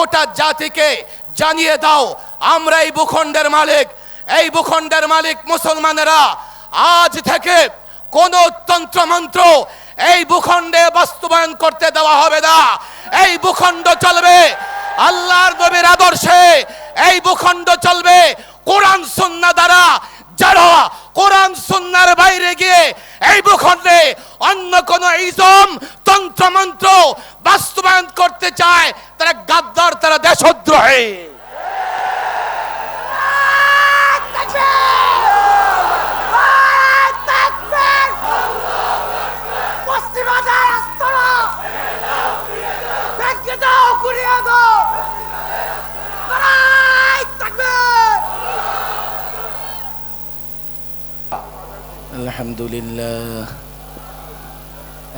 গোটা জাতিকে জানিয়ে দাও, আমরা এই ভূখণ্ডের মালিক। এই ভূখণ্ডের মালিক মুসলমানেরা, আজ থেকে কোন তন্ত্রমন্ত্র এই ভূখণ্ডে বাস্তবায়ন করতে দেওয়া হবে না। এই ভূখণ্ড চলবে আল্লাহর নবীর আদর্শে। এই ভূখণ্ড চলবে কোরআন সুন্না দ্বারা। যারা কোরআন সুন্নার বাইরে গিয়ে এই ভূখণ্ডে অন্য কোন ইজম, তন্ত্রমন্ত্র বাস্তবায়ন করতে চায় তারা গাদ্দার তারা দেশদ্রোহী। পশ্চিমাদের আস্তরা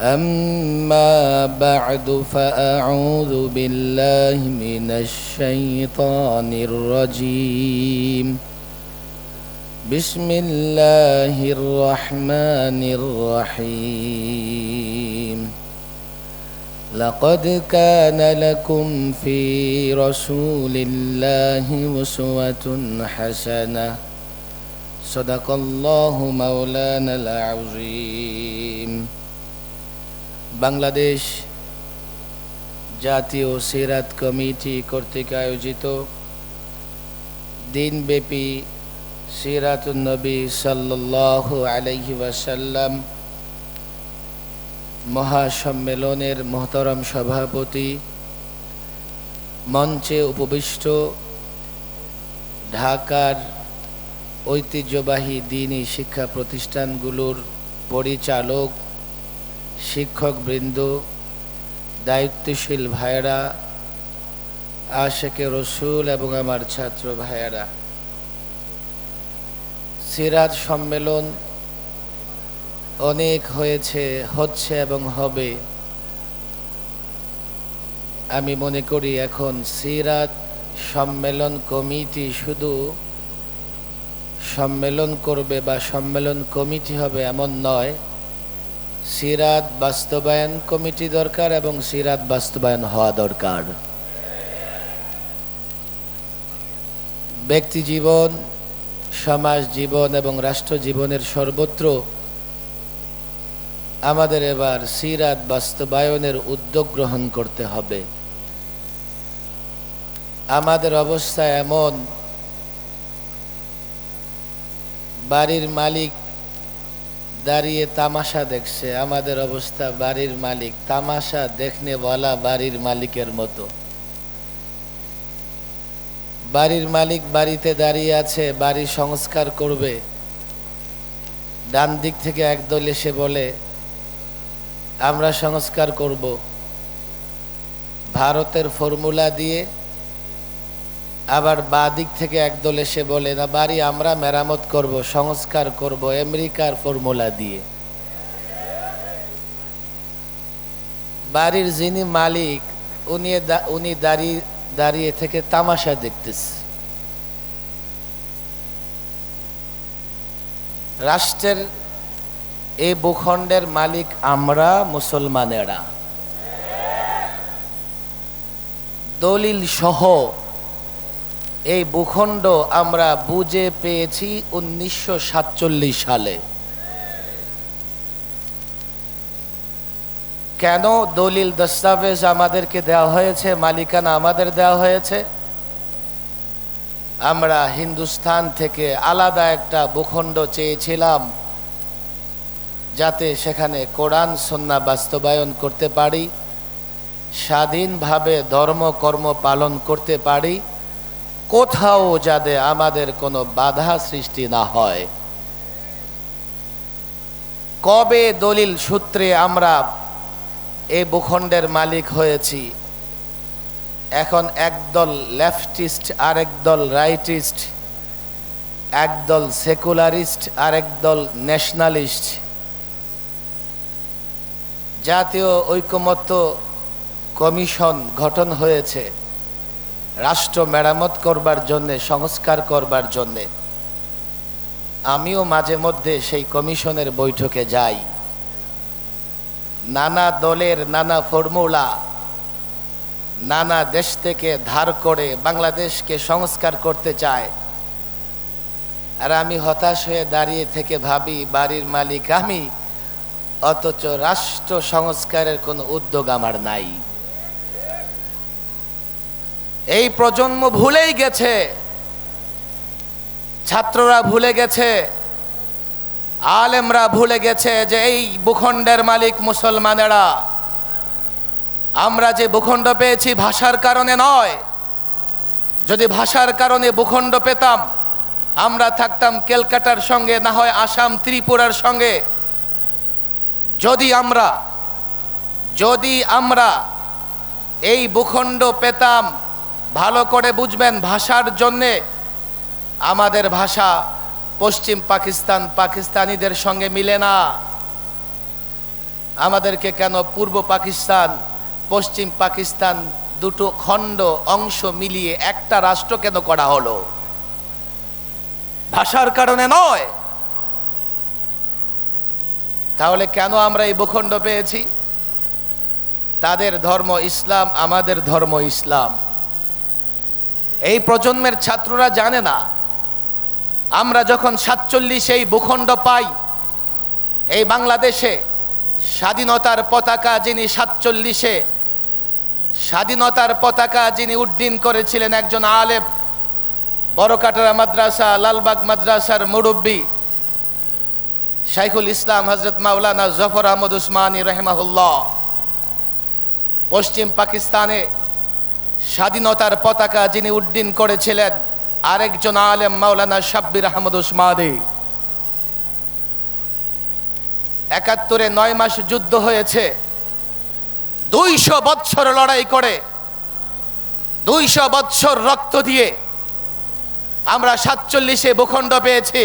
أما بعد فأعوذ بالله من الشيطان الرجيم. بسم الله الرحمن الرحيم. لقد كان لكم في رسول الله أسوة حسنة. صدق الله مولانا العظيم. বাংলাদেশ জাতীয় সিরাত কমিটি কর্তৃক আয়োজিত দিনব্যাপী সিরাতুন্নবী সাল্লাহ আলাইহি ওয়াসাল্লাম মহাসম্মেলনের মহতরম সভাপতি মঞ্চে উপবিষ্ট ঢাকার ঐতিহ্যবাহী দিনী শিক্ষা প্রতিষ্ঠানগুলোর পরিচালক শিক্ষকবৃন্দ, দায়িত্বশীল ভাইয়েরা আশেকে রসুল এবং আমার ছাত্র ভাইয়েরা। সিরাজ সম্মেলন অনেক হয়েছে, হচ্ছে এবং হবে। আমি মনে করি এখন সিরাত সম্মেলন কমিটি শুধু সম্মেলন করবে বা সম্মেলন কমিটি হবে এমন নয় সিরাত বাস্তবায়ন কমিটি দরকার এবং সিরাত বাস্তবায়ন হওয়া দরকার। ব্যক্তি জীবন, সমাজ জীবন এবং রাষ্ট্র জীবনের সর্বত্র আমাদের এবার সিরাত বাস্তবায়নের উদ্যোগ গ্রহণ করতে হবে। আমাদের অবস্থা এমন, বাড়ির মালিক দাঁড়িয়ে তামাশা দেখছে, আমাদের অবস্থা বাড়ির মালিক। তামাশা দেখনে বলা বাড়ির মালিকের মতো। বাড়ির মালিক বাড়িতে দাঁড়িয়ে আছে, বাড়ি সংস্কার করবে। ডান দিক থেকে একদল এসে বলে, আমরা সংস্কার করব। ভারতের ফর্মুলা দিয়ে আবার বা দিক থেকে একদল এসে বলে, না বাড়ি আমরা মেরামত করব, সংস্কার করব আমেরিকার ফর্মুলা দিয়ে। বাড়ির যিনি মালিক, উনি উনি দাঁড়িয়ে দাঁড়িয়ে থেকে তামাশা দেখতেছে। রাষ্ট্রের এই ভূখণ্ডের মালিক আমরা, মুসলমানেরা। দলিল সহ এই ভূখণ্ড আমরা বুঝে পেয়েছি উনিশশো সাতচল্লিশ সালে। কেন দলিল দস্তাবেজ আমাদেরকে দেওয়া হয়েছে, মালিকানা আমাদের দেওয়া হয়েছে? আমরা হিন্দুস্তান থেকে আলাদা একটা ভূখণ্ড চেয়েছিলাম যাতে সেখানে কোরআন সন্না বাস্তবায়ন করতে পারি, স্বাধীনভাবে ধর্ম, কর্ম পালন করতে পারি কোথাও যাতে আমাদের কোনো বাধা সৃষ্টি না হয়। কবে দলিল সূত্রে আমরা এই ভূখণ্ডের মালিক হয়েছি? এখন একদল লেফটিস্ট আর একদল রাইটিস্ট, একদল সেকুলারিস্ট আর একদল ন্যাশনালিস্ট। জাতীয় ঐকমত্য কমিশন গঠন হয়েছে। রাষ্ট্র মেরামত করবার জন্যে, সংস্কার করবার জন্যে। আমিও মাঝে মধ্যে সেই কমিশনের বৈঠকে যাই। নানা দলের নানা ফর্মুলা, নানা দেশ থেকে ধার করে বাংলাদেশকে সংস্কার করতে চায়। আর আমি হতাশ হয়ে দাঁড়িয়ে থেকে ভাবি, বাড়ির মালিক আমি, অথচ রাষ্ট্র সংস্কারের কোনো উদ্যোগ আমার নাই। এই প্রজন্ম ভুলেই গেছে। ছাত্ররা ভুলে গেছে। আলেমরা ভুলে গেছে যে এই ভূখণ্ডের মালিক মুসলমানেরা। আমরা যে ভূখণ্ড পেয়েছি ভাষার কারণে নয়। যদি ভাষার কারণে ভূখণ্ড পেতাম, আমরা থাকতাম ক্যালকাটার সঙ্গে, না হয় আসাম, ত্রিপুরার সঙ্গে। যদি আমরা যদি আমরা এই ভূখণ্ড পেতাম ভালো করে বুঝবেন ভাষার জন্যে আমাদের ভাষা পশ্চিম পাকিস্তান পাকিস্তানিদের সঙ্গে মিলে না। আমাদেরকে কেন পূর্ব পাকিস্তান, পশ্চিম পাকিস্তান দুটো খণ্ড অংশ মিলিয়ে একটা রাষ্ট্র কেন করা হলো? ভাষার কারণে নয়। তাহলে কেন আমরা এই ভূখণ্ড পেয়েছি? তাদের ধর্ম ইসলাম, আমাদের ধর্ম ইসলাম। এই প্রজন্মের ছাত্ররা জানে না। আমরা যখন সাতচল্লিশ এই ভূখণ্ড পাই, এই বাংলাদেশে স্বাধীনতার পতাকা যিনি সাতচল্লিশে, স্বাধীনতার পতাকা যিনি উড্ডীন করেছিলেন একজন আলেম, বড়কাটারা মাদ্রাসা, লালবাগ মাদ্রাসার মুরব্বী, শাইখুল ইসলাম হজরত মাওলানা জফর আহমদ উসমানী রহমাহুল্লাহ, পশ্চিম পাকিস্তানে স্বাধীনতার পতাকা যিনি উড্ডীন করেছিলেন, আরেকজন আলেম মাওলানা সাব্বির আহমদ উসমানী একাত্তরে নয় মাস যুদ্ধ হয়েছে, দুইশো বৎসর লড়াই করে, দুইশো বৎসর রক্ত দিয়ে আমরা সাতচল্লিশে ভূখণ্ড পেয়েছি।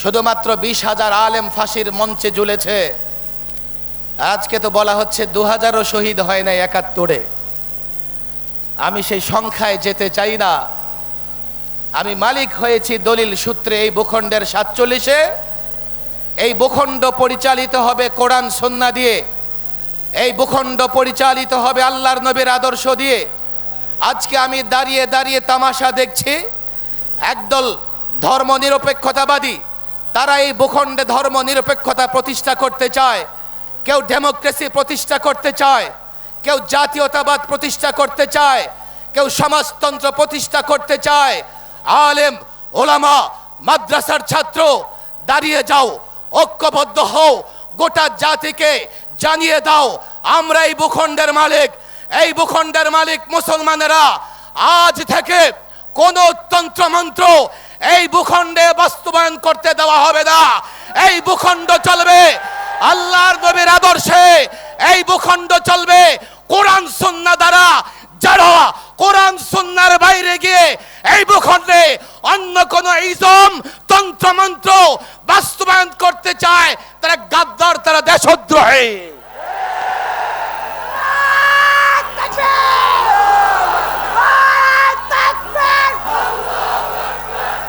শুধুমাত্র বিশ হাজার আলেম ফাঁসির মঞ্চে ঝুলেছে। আজকে তো বলা হচ্ছে দু হাজারও শহীদ হয় নাই একাত্তরে। আমি সেই সংখ্যায় যেতে চাই না। আমি মালিক হয়েছি দলিল সূত্রে এই ভূখণ্ডের সাতচল্লিশে। এই ভূখণ্ড পরিচালিত হবে কোরআন সন্না দিয়ে। এই ভূখণ্ড পরিচালিত হবে আল্লাহর নবীর আদর্শ দিয়ে। আজকে আমি দাঁড়িয়ে দাঁড়িয়ে তামাশা দেখছি, একদল ধর্ম নিরপেক্ষতাবাদী তারা এই ভূখণ্ডে ধর্ম নিরপেক্ষতা প্রতিষ্ঠা করতে চায়, কেউ ডেমোক্রেসি প্রতিষ্ঠা করতে চায়। কেউ জাতীয়তাবাদ প্রতিষ্ঠা করতে চায়, কেউ সমাজতন্ত্র প্রতিষ্ঠা করতে চায়, আলেম, ওলামা, মাদ্রাসার ছাত্র, দাঁড়িয়ে যাও, ঐক্যবদ্ধ হও, গোটা জাতিকে জানিয়ে দাও, আমরা এই ভূখণ্ডের মালিক, এই ভূখণ্ডের মালিক মুসলমানেরা, আজ থেকে কোন তন্ত্রমন্ত্র এই ভূখণ্ডে বাস্তবায়ন করতে দেওয়া হবে না। এই ভূখণ্ড চলবে আল্লাহর নবীর আদর্শে, এই ভূখণ্ড চলবে কোরআন সন্না দ্বারা যারা কোরআন সন্ন্যার বাইরে গিয়ে এই ভূখণ্ডে অন্য কোন ইজম, তন্ত্রমন্ত্র বাস্তবায়ন করতে চায়, তারা গাদ্দার, তারা দেশদ্রোহী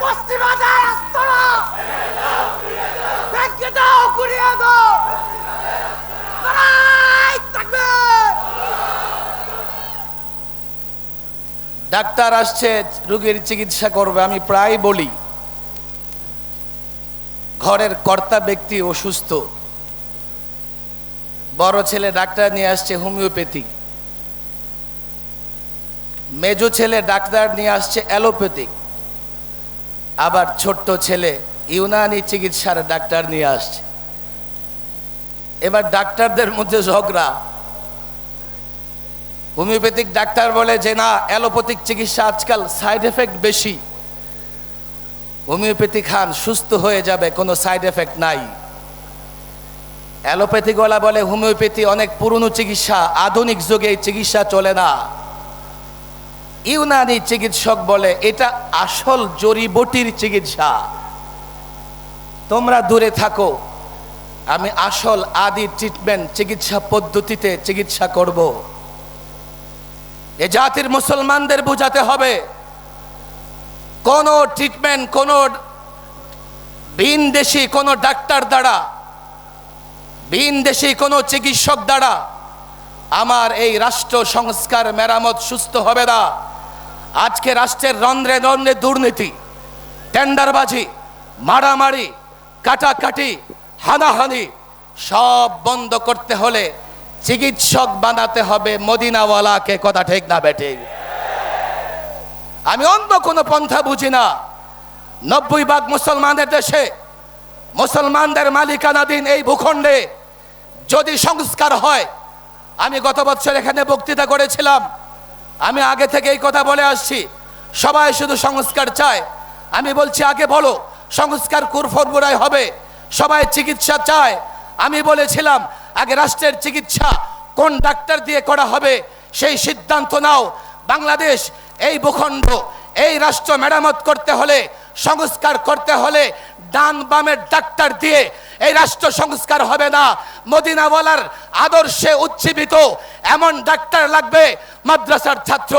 পশ্চিমাদায় আস্তরা ব্যাংকে দাও ঘুরিয়ে দাও লড়াই থাকবে ডাক্তার আসছে, রোগীর চিকিৎসা করবে, আমি প্রায় বলি। ঘরের কর্তা ব্যক্তি অসুস্থ। বড় ছেলে ডাক্তার নিয়ে আসছে, হোমিওপ্যাথি। মেজো ছেলে ডাক্তার নিয়ে আসছে অ্যালোপ্যাথিক আবার ছোট্ট ছেলে ইউনানি চিকিৎসার ডাক্তার নিয়ে আসছে। এবার ডাক্তারদের মধ্যে ঝগড়া। হোমিওপ্যাথিক ডাক্তার বলে যে না, অ্যালোপ্যাথিক চিকিৎসা আজকাল সাইড এফেক্ট বেশি। হোমিওপ্যাথি খান, সুস্থ হয়ে যাবে, কোনো সাইড এফেক্ট নাই। অ্যালোপ্যাথিকওয়ালা বলে হোমিওপ্যাথি অনেক পুরনো চিকিৎসা, আধুনিক যুগে চিকিৎসা চলে না। ইউনানি চিকিৎসক বলে এটা আসল জড়িবটির চিকিৎসা। তোমরা দূরে থাকো, আমি আসল আদি ট্রিটমেন্ট চিকিৎসা পদ্ধতিতে চিকিৎসা করব। এ জাতির মুসলমানদের বোঝাতে হবে। কোন ট্রিটমেন্ট কোন দেশি, কোন ডাক্তার দ্বারা দেশি, কোন চিকিৎসক দ্বারা আমার এই রাষ্ট্র সংস্কার মেরামত সুস্থ হবে না। আজকে রাষ্ট্রের রন্ধ্রে রন্ধ্রে দুর্নীতি, টেন্ডারবাজি, মারামারি, কাটাকাটি, হানাহানি সব বন্ধ করতে হলে চিকিৎসক বানাতে হবে, মদিনাওয়ালাকে কথা ঠিক না বেঠিক আমি অন্য কোনো পন্থা বুঝি না। নব্বই ভাগ মুসলমানের দেশে মুসলমানদের মালিকানাধীন এই ভূখণ্ডে যদি সংস্কার হয়, আমি গত বছর এখানে বক্তৃতা করেছিলাম। আমি আগে থেকে এই কথা বলে আসছি, সবাই শুধু সংস্কার চায়। আমি বলছি, আগে বলো, সংস্কার কুরফরবুরাই হবে, সবাই চিকিৎসা চায়। আমি বলেছিলাম আগে রাষ্ট্রের চিকিৎসা কোন ডাক্তার দিয়ে করা হবে সেই সিদ্ধান্ত নাও। বাংলাদেশ এই ভূখণ্ড, এই রাষ্ট্র মেরামত করতে হলে, সংস্কার করতে হলে ডান বামের ডাক্তার দিয়ে এই রাষ্ট্র সংস্কার হবে না। মদিনাওয়ালার আদর্শে উচ্ছীবিত এমন ডাক্তার লাগবে মাদ্রাসার ছাত্র,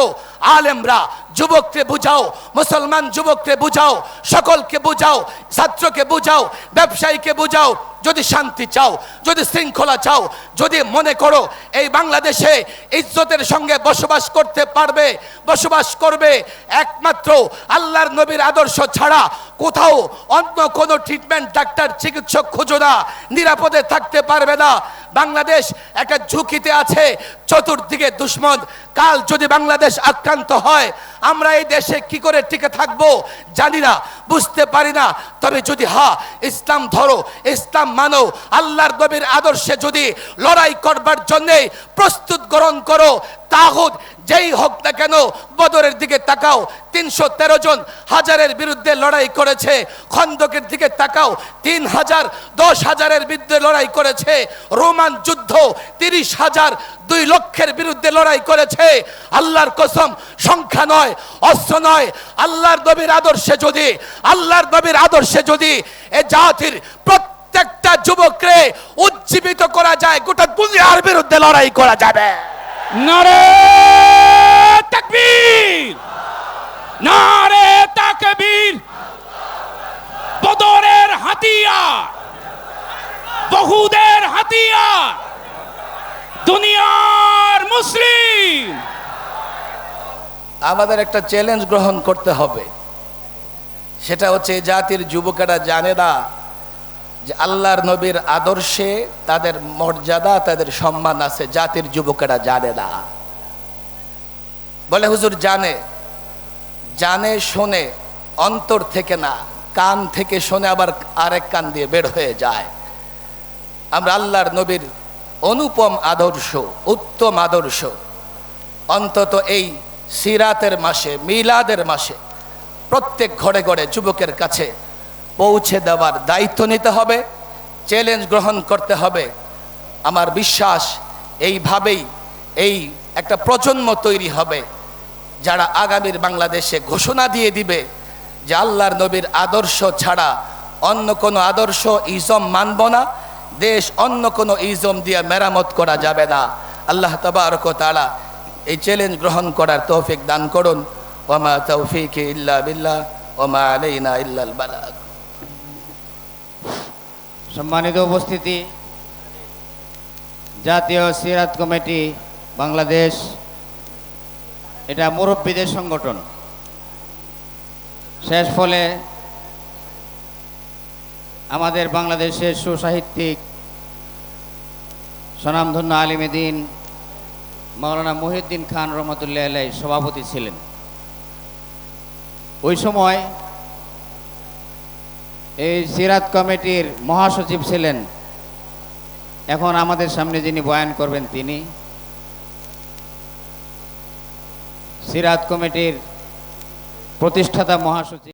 আলেমরা, যুবককে বুঝাও, মুসলমান যুবককে বুঝাও, সকলকে বুঝাও, ছাত্রকে বুঝাও, ব্যবসায়ীকে বুঝাও, যদি শান্তি চাও, যদি শৃঙ্খলা চাও, যদি মনে করো এই বাংলাদেশে ইজ্জতের সঙ্গে বসবাস করতে পারবে, বসবাস করবে, একমাত্র আল্লাহর নবীর আদর্শ ছাড়া কোথাও অন্য কোনো ট্রিটমেন্ট ডাক্তার চিকিৎসক খুঁজো না, নিরাপদে থাকতে পারবে না। বাংলাদেশ একটা ঝুঁকিতে আছে, চতুর্দিকে দুশ্মন কাল যদি বাংলাদেশ আক্রান্ত হয়, আমরা এই দেশে কি করে টিকে থাকব? জানি না, বুঝতে পারি না। তবে যদি হা, ইসলাম ধরো, ইসলাম মানো, আল্লাহর নবীর আদর্শে যদি লড়াই করবার জন্যে প্রস্তুত গ্রহণ করো তাহুদ যেই হোক না কেন, বদরের দিকে তাকাও। তিনশো তেরো জন হাজারের বিরুদ্ধে লড়াই করেছে। খন্দকের দিকে তাকাও। তিন হাজার, দশ হাজারের বিরুদ্ধে লড়াই করেছে। রোমান যুদ্ধ, তিরিশ হাজার, দুই লক্ষের বিরুদ্ধে লড়াই করেছে। আল্লাহর কসম, সংখ্যা নয়, অস্ত্র নয়। আল্লাহর নবীর আদর্শে যদি, আল্লাহর নবীর আদর্শে যদি এ জাতির প্রত্যেকটা যুবকরে উজ্জীবিত করা যায়, গোটা দুনিয়ার বিরুদ্ধে লড়াই করা যাবে। নারে তাকবীর। নারে তাকবীর। বদরের হাতিয়ার। বহুদের হাতিয়ার। দুনিয়ার মুসলিম। আমাদের একটা চ্যালেঞ্জ গ্রহণ করতে হবে। সেটা হচ্ছে জাতির যুবকেরা জানে না যে আল্লাহর নবীর আদর্শে তাদের মর্যাদা, তাদের সম্মান আছে, জাতির যুবকেরা জানে না। বলে হুজুর, জানে। জানে, শোনে, অন্তর থেকে না, কান থেকে শোনে, আবার আরেক কান দিয়ে বের হয়ে যায়। আমরা আল্লাহর নবীর অনুপম আদর্শ, উত্তম আদর্শ। অন্তত এই সিরাতের মাসে, মিলাদের মাসে, প্রত্যেক ঘরে ঘরে যুবকের কাছে পৌঁছে দেওয়ার দায়িত্ব নিতে হবে চ্যালেঞ্জ গ্রহণ করতে হবে। আমার বিশ্বাস এইভাবেই এই একটা প্রজন্ম তৈরি হবে, যারা আগামীর বাংলাদেশে ঘোষণা দিয়ে দিবে যে আল্লাহর নবীর আদর্শ ছাড়া অন্য কোনো আদর্শ ইজম মানব না, দেশ অন্য কোনো ইজম দিয়ে মেরামত করা যাবে না। আল্লাহ তবারক তালা এই চ্যালেঞ্জ গ্রহণ করার তৌফিক দান করুন। ওমা তৌফিক ইল্লা বিল্লাহ ওমা আলাইনা ইল্লাল বালাগ। সম্মানিত উপস্থিতি, জাতীয় সিরাত কমিটি বাংলাদেশ, এটা মুরব্বীদের সংগঠন। শেষ ফলে আমাদের বাংলাদেশের সুসাহিত্যিক স্বনামধন্য আলিমেদিন মাওলানা মহিউদ্দিন খান রহমতুল্লাহ আলাই সভাপতি ছিলেন। ওই সময় এই সিরাত কমিটির মহাসচিব ছিলেন। এখন আমাদের সামনে যিনি বয়ান করবেন তিনি। সিরাত কমিটির প্রতিষ্ঠাতা মহাসচিব।